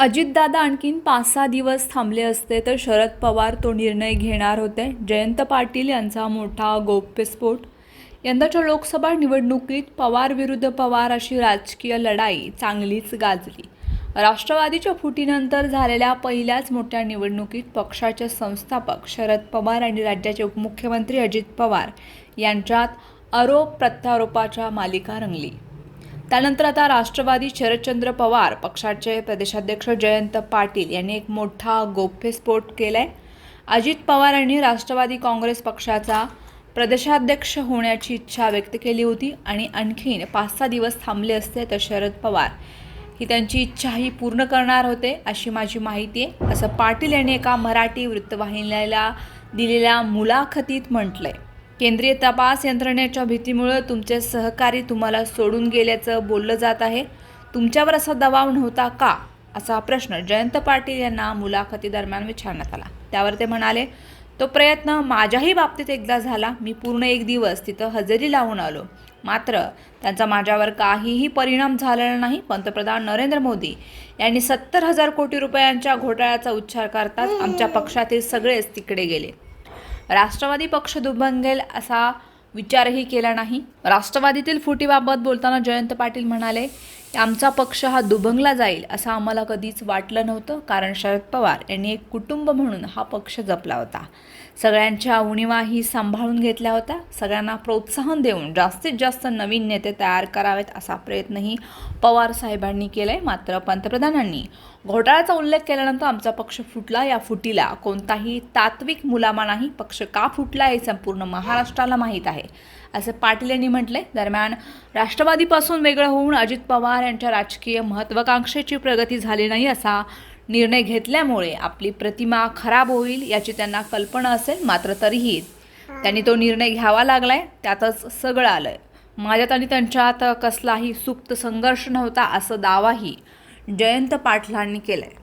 अजितदादा आणखीन पाच सहा दिवस थांबले असते तर शरद पवार तो निर्णय घेणार होते. जयंत पाटील यांचा मोठा गौप्यस्फोट. यंदाच्या लोकसभा निवडणुकीत पवार विरुद्ध पवार अशी राजकीय लढाई चांगलीच गाजली. राष्ट्रवादीच्या फुटीनंतर झालेल्या पहिल्याच मोठ्या निवडणुकीत पक्षाचे संस्थापक शरद पवार आणि राज्याचे उपमुख्यमंत्री अजित पवार यांच्यात आरोप प्रत्यारोपाच्या मालिका रंगली. त्यानंतर आता राष्ट्रवादी शरदचंद्र पवार पक्षाचे प्रदेशाध्यक्ष जयंत पाटील यांनी एक मोठा गोप्यस्फोट केला आहे अजित पवार यांनी राष्ट्रवादी काँग्रेस पक्षाचा प्रदेशाध्यक्ष होण्याची इच्छा व्यक्त केली होती आणि आणखीन पाच सहा दिवस थांबले असते तर शरद पवार ही त्यांची इच्छाही पूर्ण करणार होते अशी माझी माहिती आहे. असं पाटील यांनी एका मराठी वृत्तवाहिनीला दिलेल्या मुलाखतीत म्हटलं आहे केंद्रीय तपास यंत्रणेच्या भीतीमुळं तुमचे सहकारी तुम्हाला सोडून गेल्याचं बोललं जात आहे. तुमच्यावर असा दबाव नव्हता का? असा प्रश्न जयंत पाटील यांना मुलाखतीदरम्यान विचारण्यात आला. त्यावर ते म्हणाले तो प्रयत्न माझ्याही बाबतीत एकदा झाला. मी पूर्ण एक दिवस तिथं हजेरी लावून आलो. मात्र त्यांचा माझ्यावर काहीही परिणाम झालेला नाही पंतप्रधान नरेंद्र मोदी यांनी सत्तर हजार कोटी रुपयांच्या घोटाळ्याचा उच्चार करताच आमच्या पक्षातील सगळेच तिकडे गेले. राष्ट्रवादी पक्ष दुभंगेल असा विचारही केला नाही. राष्ट्रवादीतील फुटीबाबत बोलताना जयंत पाटील म्हणाले की आमचा पक्ष हा दुभंगला जाईल असं आम्हाला कधीच वाटलं नव्हतं कारण शरद पवार यांनी एक कुटुंब म्हणून हा पक्ष जपला होता. सगळ्यांच्या उणीवाही सांभाळून घेतल्या होत्या. सगळ्यांना प्रोत्साहन देऊन जास्तीत जास्त नवीन नेते तयार करावेत असा प्रयत्नही पवार साहेबांनी केला आहे मात्र पंतप्रधानांनी घोटाळ्याचा उल्लेख केल्यानंतर आमचा पक्ष फुटला. या फुटीला कोणताही तात्विक मुलामा नाही. पक्ष का फुटला हे संपूर्ण महाराष्ट्राला माहीत आहे. असे पाटील यांनी म्हटले दरम्यान राष्ट्रवादीपासून वेगळं होऊन अजित पवार यांच्या राजकीय महत्वाकांक्षेची प्रगती झाली नाही असा निर्णय घेतल्यामुळे आपली प्रतिमा खराब होईल याची त्यांना कल्पना असेल मात्र तरीही त्यांनी तो निर्णय घ्यावा लागलाय. त्यातच सगळं आलंय. माझ्यात आणि त्यांच्यात कसलाही सुप्त संघर्ष नव्हता असं दावाही जयंत पाटलांनी केलं आहे